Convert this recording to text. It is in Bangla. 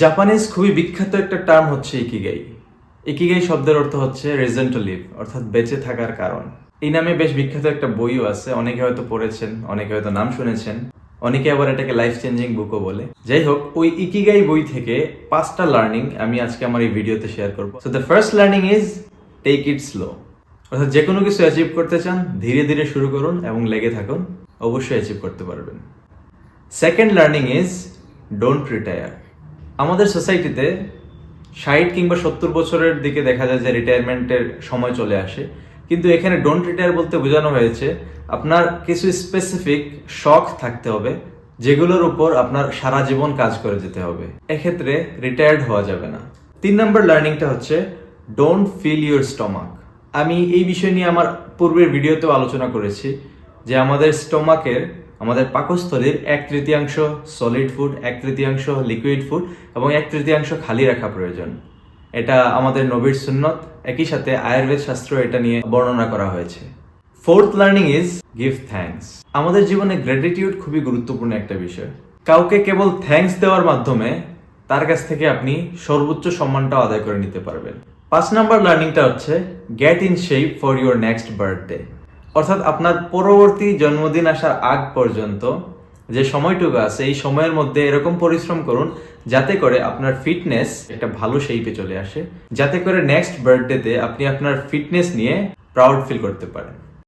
জাপানিজ খুবই বিখ্যাত একটা টার্ম হচ্ছে ইকিগাই ইকিগাই শব্দের অর্থ হচ্ছে রিজন টু লিভ অর্থাৎ বেঁচে থাকার কারণ। এই নামে বেশ বিখ্যাত একটা বইও আছে, অনেকে হয়তো পড়েছেন, অনেকে হয়তো নাম শুনেছেন, অনেকে আবার এটাকে লাইফ চেঞ্জিং বুকও বলে। যাই হোক, ওই ইকিগাই বই থেকে পাঁচটা লার্নিং আমি আজকে আমার এই ভিডিওতে শেয়ার করব। So the first learning is take it slow অর্থাৎ যে কোনো কিছু অ্যাচিভ করতে চান, ধীরে ধীরে শুরু করুন এবং লেগে থাকুন, অবশ্যই অ্যাচিভ করতে পারবেন। Second learning is don't retire আমাদের সোসাইটিতে ষাট কিংবা সত্তর বছরের দিকে দেখা যায় যে রিটায়ারমেন্টের সময় চলে আসে। কিন্তু এখানে ডোন্ট রিটায়ার বলতে বোঝানো হয়েছে, আপনার কিছু স্পেসিফিক শখ থাকতে হবে, যেগুলোর উপর আপনার সারা জীবন কাজ করে যেতে হবে। এক্ষেত্রে রিটায়ার্ড হওয়া যাবে না। তিন নম্বর লার্নিংটা হচ্ছে ডোন্ট ফিল ইউর স্টমাক আমি এই বিষয় নিয়ে আমার পূর্বের ভিডিওতেও আলোচনা করেছি যে আমাদের স্টোমাকের আমাদের পাকস্থলীর এক তৃতীয়াংশ সলিড ফুড এক তৃতীয়াংশ লিকুইড ফুড এবং এক তৃতীয়াংশ খালি রাখা প্রয়োজন। এটা আমাদের নবীর সুন্নত। একই সাথে আয়ুর্বেদ শাস্ত্র এটা নিয়ে বর্ণনা করা হয়েছে। Fourth learning is give thanks আমাদের জীবনে গ্র্যাটিটিউড খুবই গুরুত্বপূর্ণ একটা বিষয়। কাউকে কেবল থ্যাঙ্কস দেওয়ার মাধ্যমে তার কাছ থেকে আপনি সর্বোচ্চ সম্মানটা আদায় করে নিতে পারবেন। পাঁচ নাম্বার লার্নিংটা হচ্ছে get in shape for your next birthday অর্থাৎ আপনার পরবর্তী জন্মদিন আসার আগ পর্যন্ত যে সময়টুকু আছে, এই সময়ের মধ্যে এরকম পরিশ্রম করুন যাতে করে আপনার ফিটনেস একটা ভালো শেপে চলে আসে। যাতে করে নেক্সট বার্থডেতে আপনি আপনার ফিটনেস নিয়ে প্রাউড ফিল করতে পারেন।